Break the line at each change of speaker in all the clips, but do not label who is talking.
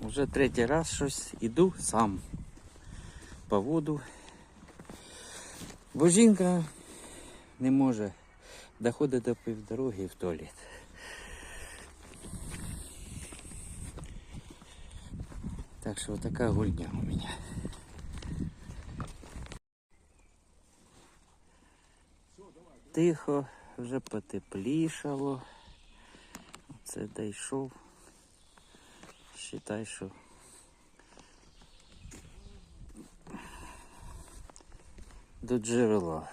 Вже третій раз щось іду сам по воду. Бо жінка не може доходити до півдороги в туалет. Так що така гульня у мене. Тихо, вже потеплішало. Це дійшов. Считай, що до джерела.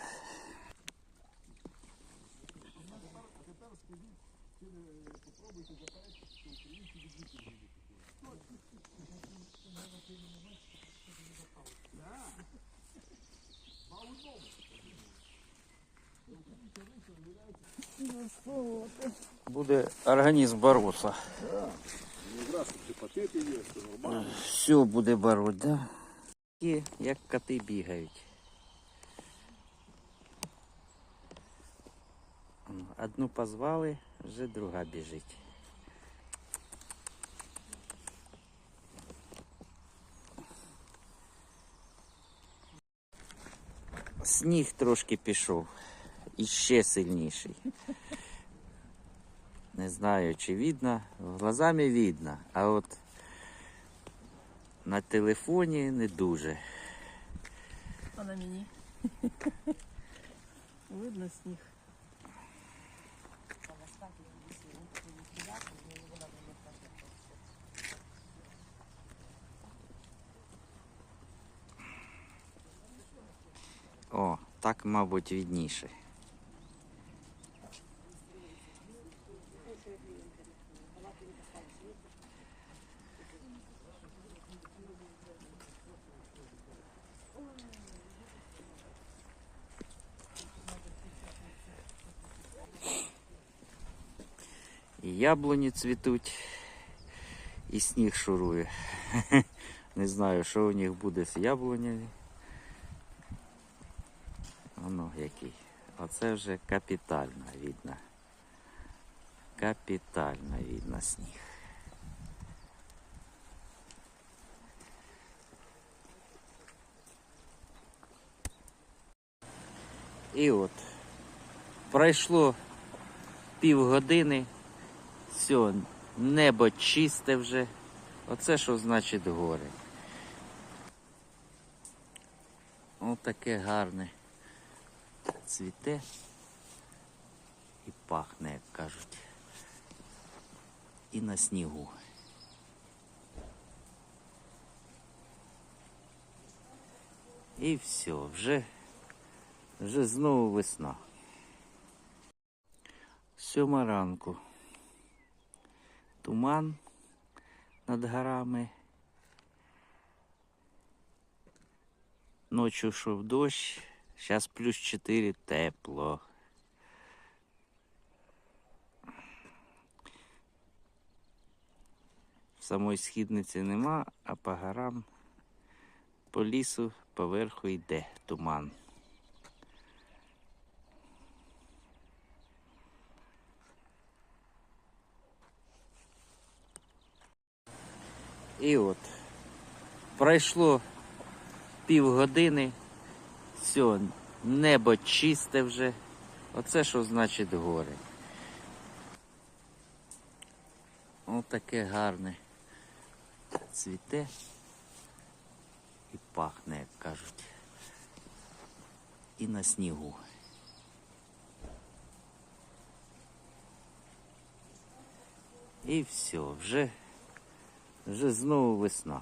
Буде організм боротися.
Все нормально.
Буде бороть, да? І як коти бігають. Одну позвали, вже друга біжить. Сніг трошки пішов. І сильніший. Не знаю, чи видно. Глазами видно, а от на телефоні не дуже.
А на мені. Видно сніг.
О, так, мабуть, відніше. Яблуні цвітуть, і сніг шурує. Не знаю, що у них буде з яблунями. Воно який. Оце вже капітально видно. Капітально видно сніг. І от пройшло півгодини, все, небо чисте вже. Оце що значить горе. Отаке гарне цвіте і пахне, як кажуть. І на снігу. І все, вже, вже знову весна. Сьома ранку. Туман над горами. Ночью йшов дощ, зараз плюс 4 тепло. Самої східниці нема, а по горам, по лісу поверху йде туман. І от пройшло півгодини, все, небо чисте вже. Оце що значить горе. Отаке гарне цвіте і пахне, як кажуть. І на снігу. І все, вже, вже знову весна.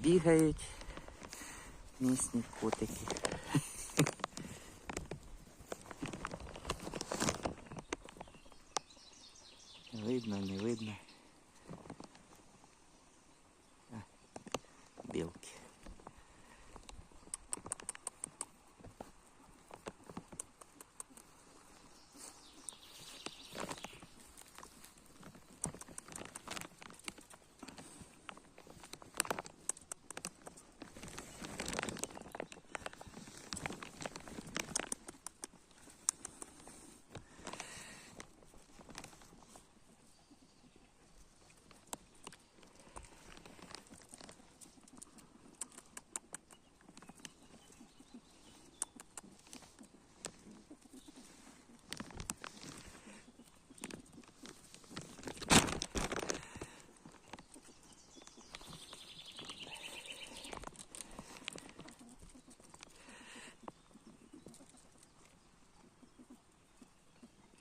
Бігають місні котики. Видно, не видно.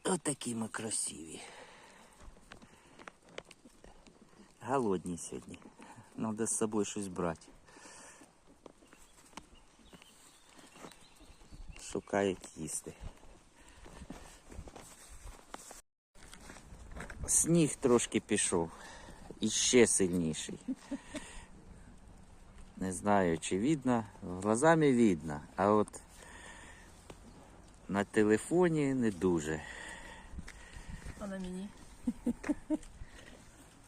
Отакі ми красиві. Голодні сьогодні. Надо з собою щось брати. Шукають їсти. Сніг трошки пішов. І ще сильніший. Не знаю, чи видно. Глазами видно, а от на телефоні не дуже.
А на мені.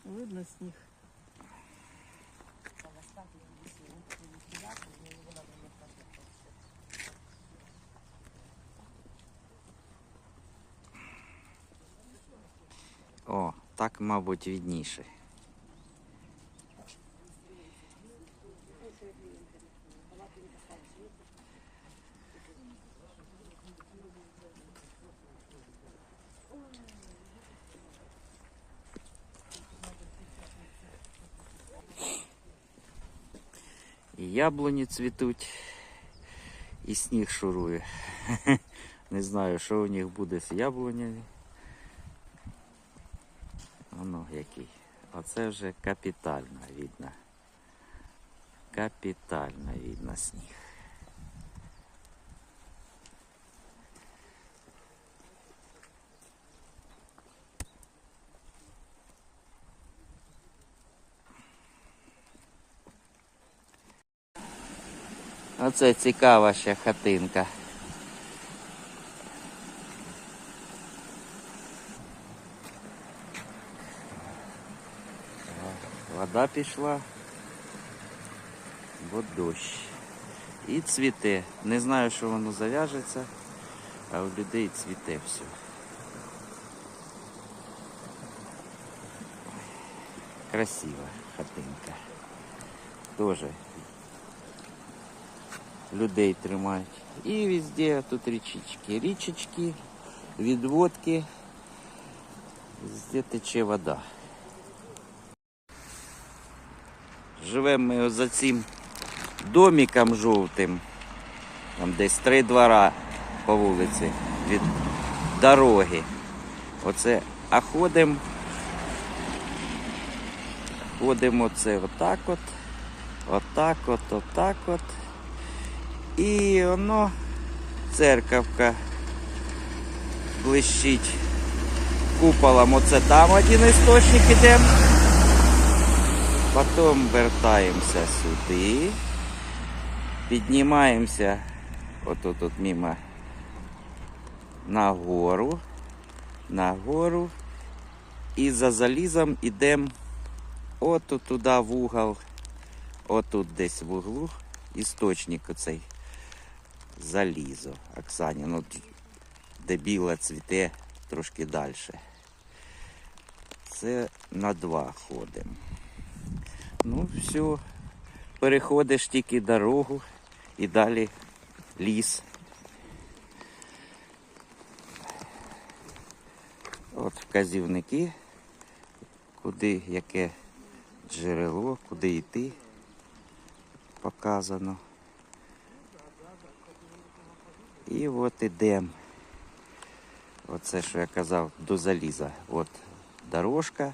Видно сніг.
О, так, мабуть, відніше. Яблуні цвітуть, і сніг шурує. Не знаю, що у них буде з яблунями. Воно який. Оце вже капітально видно. Капітально видно сніг. Оце цікава ще хатинка. Вода пішла, бо дощ. І цвіте. Не знаю, що воно зав'яжеться, а у людей цвіте все. Красива хатинка. Тоже людей тримають. І везде тут річечки. Річечки, відводки. Везде тече вода. Живемо ми за цим домиком жовтим. Там десь три двора по вулиці від дороги. Оце, а ходимо. Ходимо оце отак от, отак от, отак от. І воно церковка блищить куполом. Оце там один істочник ідемо. Потім вертаємося сюди. Піднімаємося отут от мимо нагору. Нагору. І за залізом йдемо отут туди в угол. Отут десь в углу. Істочник оцей. Залізо. Оксані. Ну, де біле цвіте трошки далі. Це на два ходимо. Ну, все. Переходиш тільки дорогу і далі ліс. От вказівники, куди яке джерело, куди йти, показано. І от ідемо. Оце, що я казав, до заліза. От дорожка.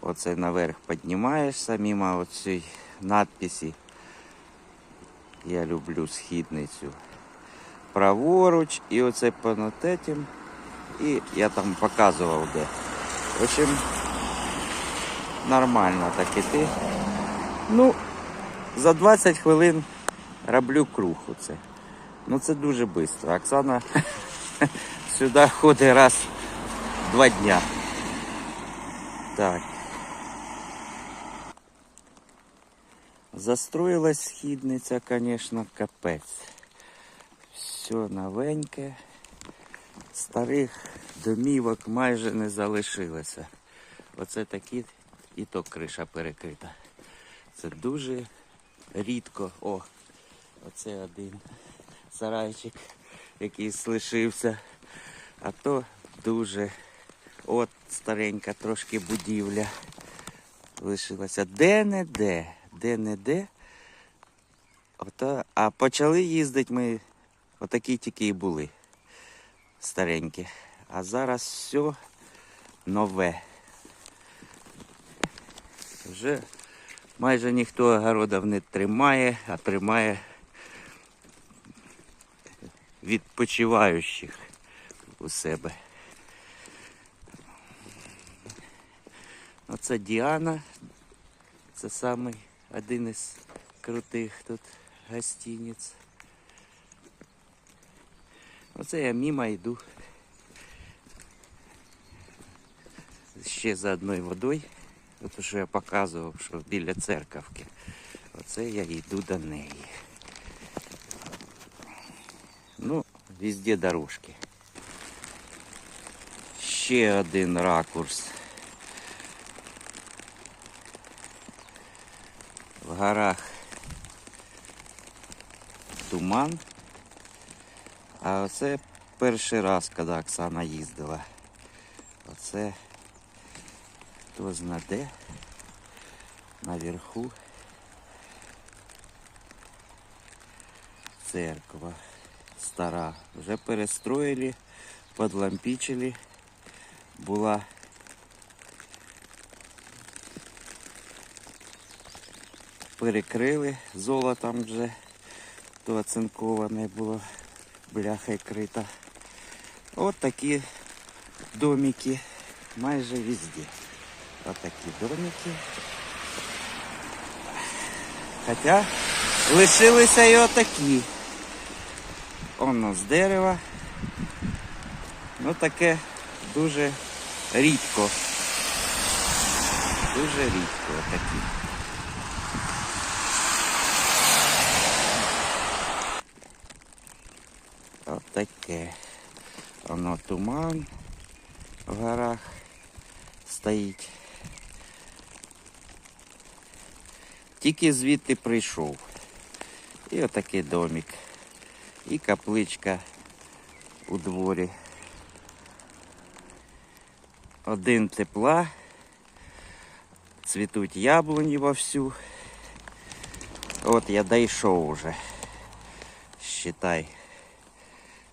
Оце наверх піднімаєшся мимо оцієї надписі. Я люблю східницю. Праворуч і оце понад этим. І я там показував де. В общем, нормально так іти. Ну, за 20 хвилин роблю круг оце. Ну це дуже швидко. Оксана сюди ходить раз в два дня. Так. Застроїлась східниця, звісно, капець. Все новеньке. Старих домівок майже не залишилося. Оце такі і то криша перекрита. Це дуже рідко. О, оце один сарайчик, який лишився. А то дуже от старенька трошки будівля лишилася. Де-не-де, де-не-де. А почали їздити ми, отакі тільки і були старенькі. А зараз все нове. Вже майже ніхто огородів не тримає, а тримає відпочиваючих у себе. Оце Діана. Це самий один із крутих тут гостиниць. Оце я мимо йду. Ще за одною водою. От що я показував, що біля церковки. Оце я йду до неї. Ну, везде дорожки. Ще один ракурс. В горах туман. А оце перший раз, коли Оксана їздила. Оце хто зна де. Наверху. Церква стара. Вже перестроїли, подлампічили. Була перекрили золотом вже, то оцинковане було, бляха крита. От такі домики майже везде. От такі домики. Хоча лишилися і отакі. Воно з дерева. Ну таке дуже рідко. Дуже рідко отакі. От таке. Воно туман в горах стоїть. Тільки звідти прийшов. І отакий домик. І капличка у дворі. Один тепла. Цвітуть яблуні вовсю. От я дійшов уже. Считай.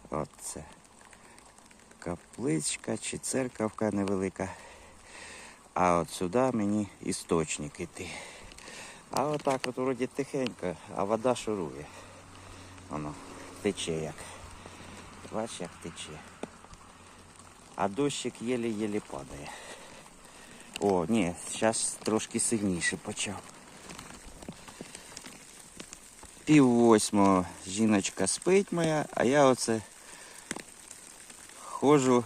От це. Капличка чи церковка невелика. А от сюди мені істочник іти. А отак от вроді тихенько, а вода шурує. Воно тече як. Бач, як тече. А дощик єлі-єлі падає. О, ні, зараз трошки сильніше почав. Пів восьмого жіночка спить моя, а я оце ходжу,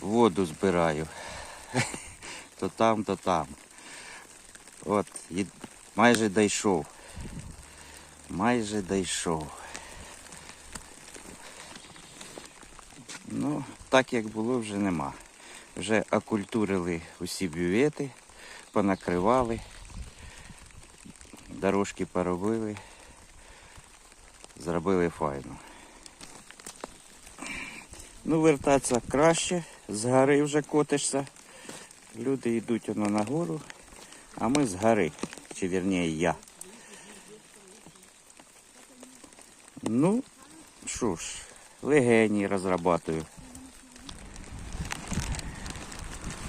воду збираю. То там, то там. От, і майже дійшов. Майже дійшов. Ну, так як було, вже нема. Вже окультурили усі бювети, понакривали, дорожки поробили, зробили файно. Ну, вертатися краще, з гори вже котишся. Люди йдуть воно нагору, а ми з гори, чи вірніше я. Ну, що ж, легені розрабатую.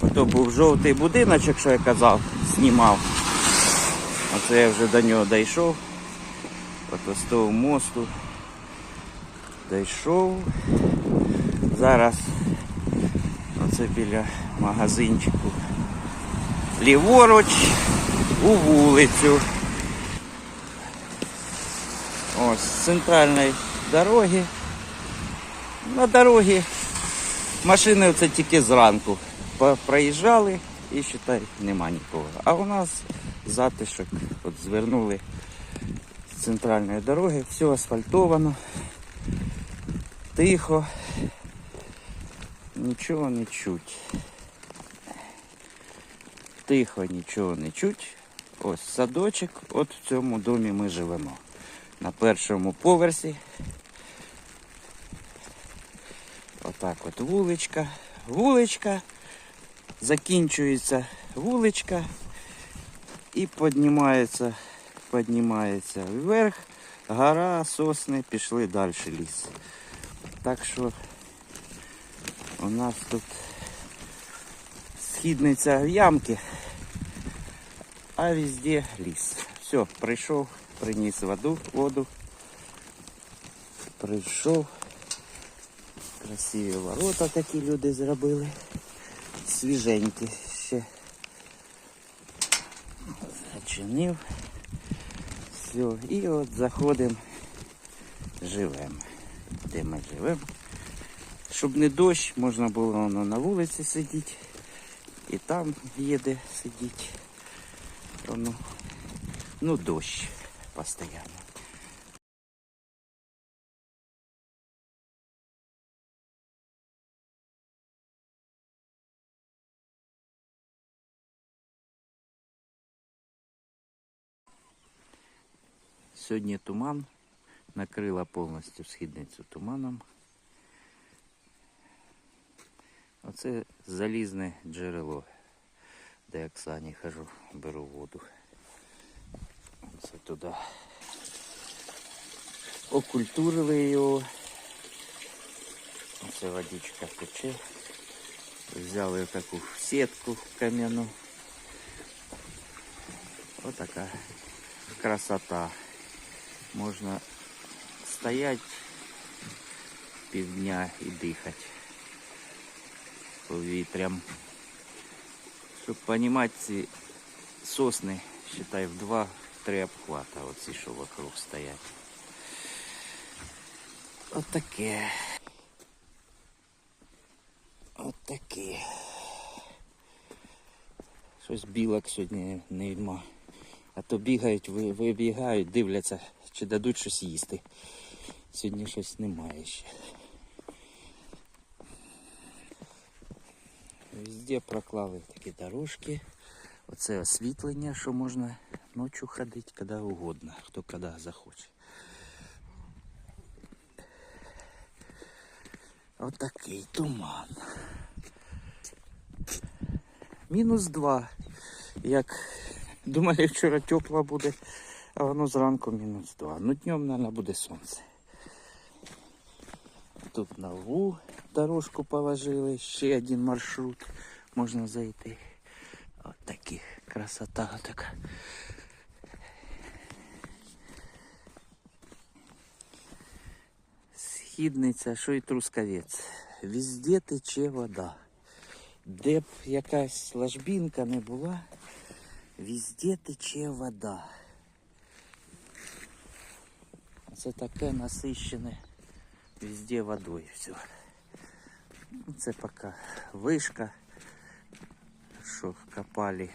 Ото був жовтий будиночок, що я казав, знімав. Оце я вже до нього дійшов. Ото з того мосту. Дійшов. Зараз оце біля магазинчику. Ліворуч у вулицю. Ось з центральної дороги. На дорогі машини це тільки зранку. Проїжджали і считай, нема нікого. А у нас затишок. От звернули з центральної дороги, все асфальтовано, тихо, нічого не чуть. Тихо, нічого не чуть. Ось садочок, от в цьому домі ми живемо. На першому поверсі. Отак от вуличка. Вуличка. Закінчується вуличка і піднімається, піднімається вверх, гора, сосни, пішли далі ліс. Так що У нас тут східниця в ямки, а везде ліс. Все, прийшов, приніс воду, воду. Прийшов. Красиві ворота такі люди зробили. Свіженькі ще. Зачинив. Все. І от заходимо, живемо. Де ми живемо. Щоб не дощ, можна було воно на вулиці сидіти. І там є де сидіти. Воно, ну, дощ постійно. Сьогодні туман, накрила повністю східницю туманом. Оце залізне джерело, де я к Сані хожу, беру воду. Це туди. Окультурили його. Оце водичка тече. Взяли таку сітку кам'яну. Отака красота. Можна стоять півдня і дихати повітрям. Щоб розуміти, ці сосни, считай, в два-три обхвата, оці, що вокруг стоять. Отаке. Отаке. Щось білок сьогодні нема. А то бігають, вибігають, дивляться, чи дадуть щось їсти. Сьогодні щось немає ще. Везде проклали такі дорожки. Оце освітлення, що можна ночі ходити, коли угодно, хто коли захоче. Отакий туман. Мінус два. Як думали, вчора тепло буде, а воно зранку мінус два. Ну днем, мабуть, буде сонце. Тут нову дорожку положили, ще один маршрут можна зайти. От такі красота така. Східниця, що і трускавець. Везде тече вода. Де б якась ложбінка не була, везде тече вода. Це таке насищене везде водою все. Це поки вишка, що копали,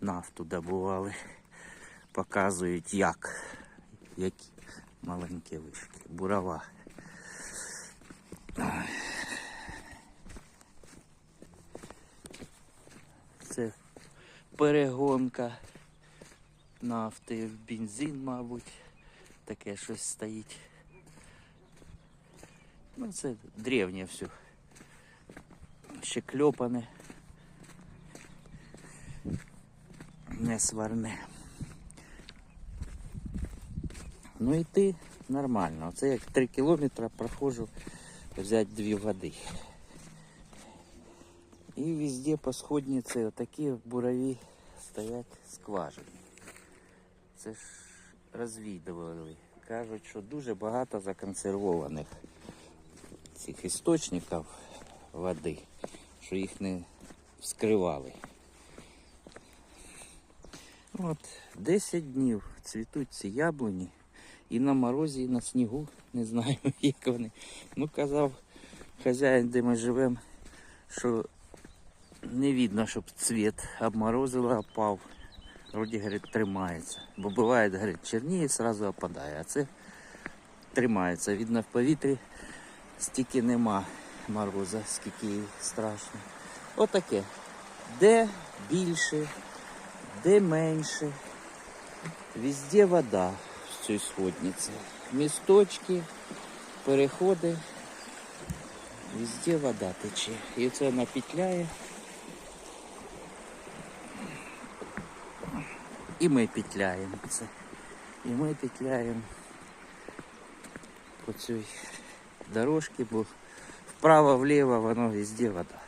нафту добували, показують як, які маленькі вишки, бурова. Це перегонка нафти в бензин, мабуть, таке щось стоїть. Ну, це древнє все. Ще кльопане. Не сварне. Ну йти нормально. Це як 3 кілометри проходжу взяти дві води. І везде по сходниці отакі бурові стоять скважини. Це ж розвідували. Кажуть, що дуже багато законсервованих цих істочників води, що їх не вскривали. От 10 днів цвітуть ці яблуні і на морозі, і на снігу, не знаю, як вони. Ну, казав хазяїн, де ми живемо, що не видно, щоб цвіт обморозило, опав. Вроді, говорить, тримається. Бо буває, говорить, черніє, сразу опадає. А це тримається. Видно, в повітрі стільки нема мороза, скільки страшно. Отаке. Де більше, де менше. Везде вода в цій сходниці. Місточки, переходи. Везде вода тече. І це вона петляє. І ми петляємо це. І ми петляємо по цій дорожці, бо в вправо-вліво, воно везде вода.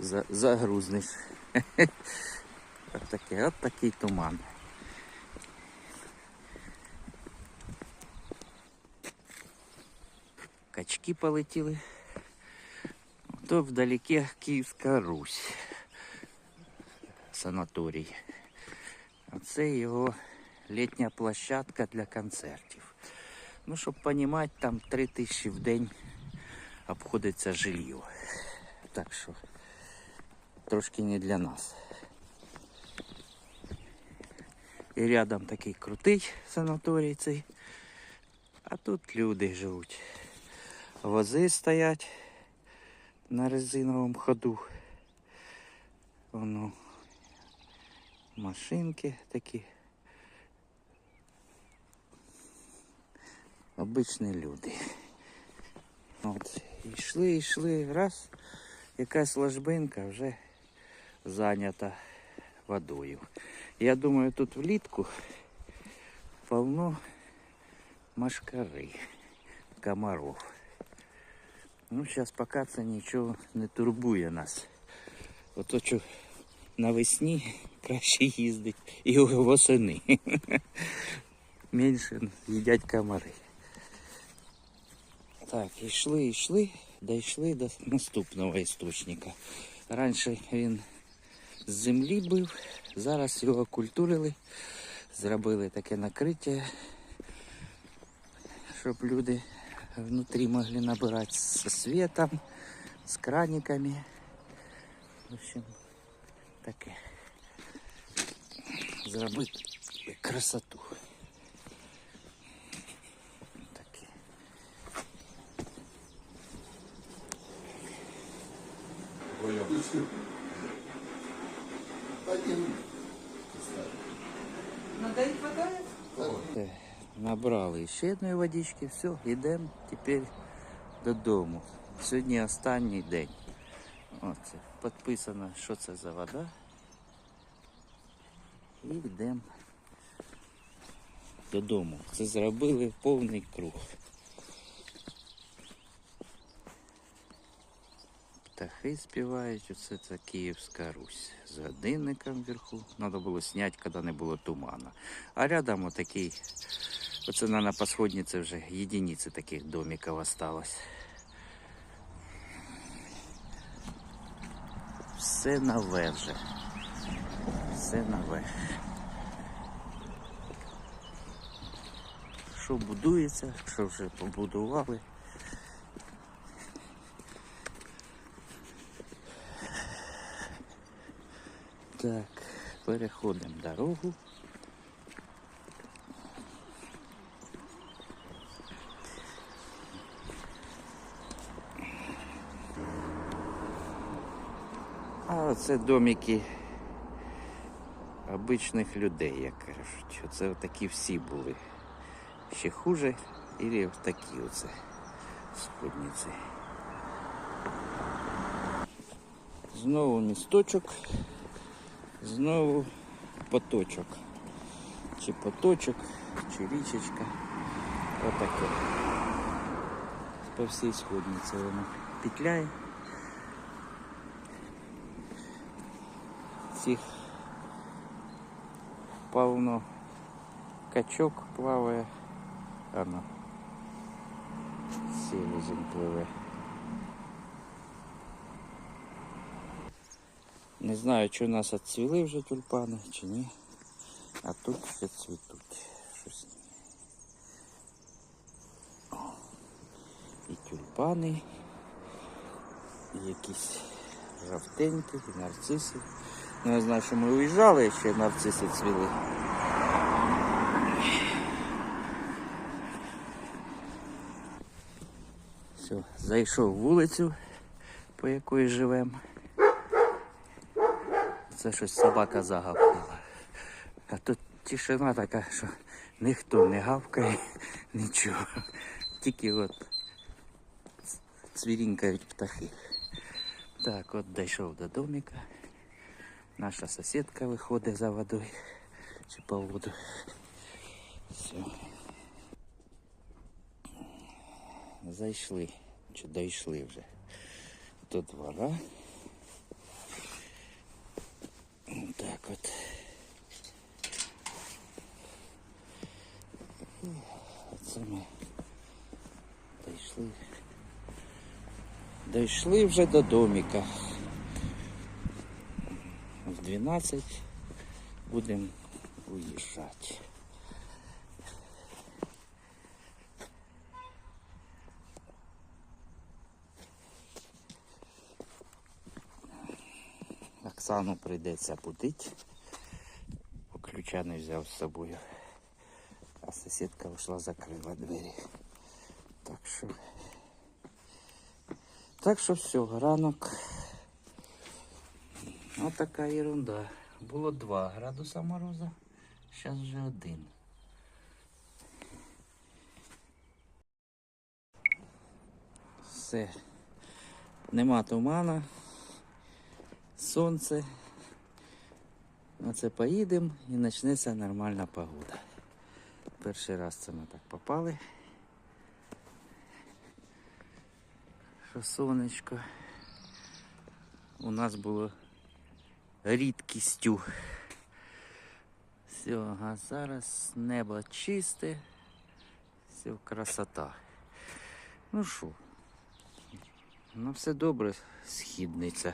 За, загрузнеш. От таке, от такий туман. Качки полетіли. То вдалеке Київська Русь. Санаторій. Це його літня площадка для концертів. Ну, щоб розуміти, там 3 тисячі в день обходиться жилье. Так що трошки не для нас. І рядом такий крутий санаторій цей. А тут люди живуть. Вози стоять на резиновому ходу. Воно машинки такі. Обичні люди. От, йшли, йшли, раз, якась ложбинка вже зайнята водою. Я думаю, тут влітку повно машкари, комаров. Ну, зараз поки це нічого не турбує нас. Ото що навесні краще їздить і восени. Менше їдять комари. Так, йшли, йшли, дійшли до наступного істочника. Раніше він з землі був, зараз його культурили, зробили таке накриття, щоб люди внутрі могли набирати з світом, з краниками. В общем, таке. Зробити красоту. Таке.
Их хватает?
Е, Набрали ще одної водички, все, йдемо тепер додому. Сьогодні останній день. Оце, підписано, що це за вода. І йдемо додому. Це зробили повний круг. Птахи співають, оце це Київська Русь. З годинником вверху. Треба було зняти, коли не було тумана. А рядом отакий, оце на посходниці вже єдиниці таких домиків осталось. Все нове вже. Все нове. Що будується, що вже побудували. Так, переходимо дорогу. А оце домики обичних людей, як кажуть. Оце такі всі були. Ще хуже, і такі оце сподниці. Знову місточок. Знову поточок. Чи поточок, чи річечка. Отаке. По всій сходниці воно петляє. Цих повно качок плаває. Ано. Селезень пливе. Не знаю, чи у нас відцвіли вже тюльпани, чи ні. А тут ще цвітуть. Щось. І тюльпани, і якісь жовтенькі, і нарциси. Ну, я знаю, що ми уїжджали, ще нарциси цвіли. Все, зайшов вулицю, по якої живемо. Це щось собака загавкала. А тут тишина така, що ніхто не гавкає, нічого. Тільки от цвірінькають птахи. Так, от дійшов до домика. Наша сусідка виходить за водою чи по воду. Все. Зайшли Чи дійшли вже до двора. Так от. І Це ми дійшли. Дійшли вже до домика. В 12 будемо уїжджати. Оксану прийдеться будити, бо ключа не взяв з собою. А сусідка вийшла, закрила двері. Так що. Так що все, ранок. Ось така ерунда. Було 2 градуса мороза, зараз вже один. Все. Нема тумана, сонце. На це поїдемо і почнеться нормальна погода. Перший раз це ми так попали. Що сонечко у нас було рідкістю. Все, а зараз небо чисте, все красота. Ну що, ну все добре, східниця.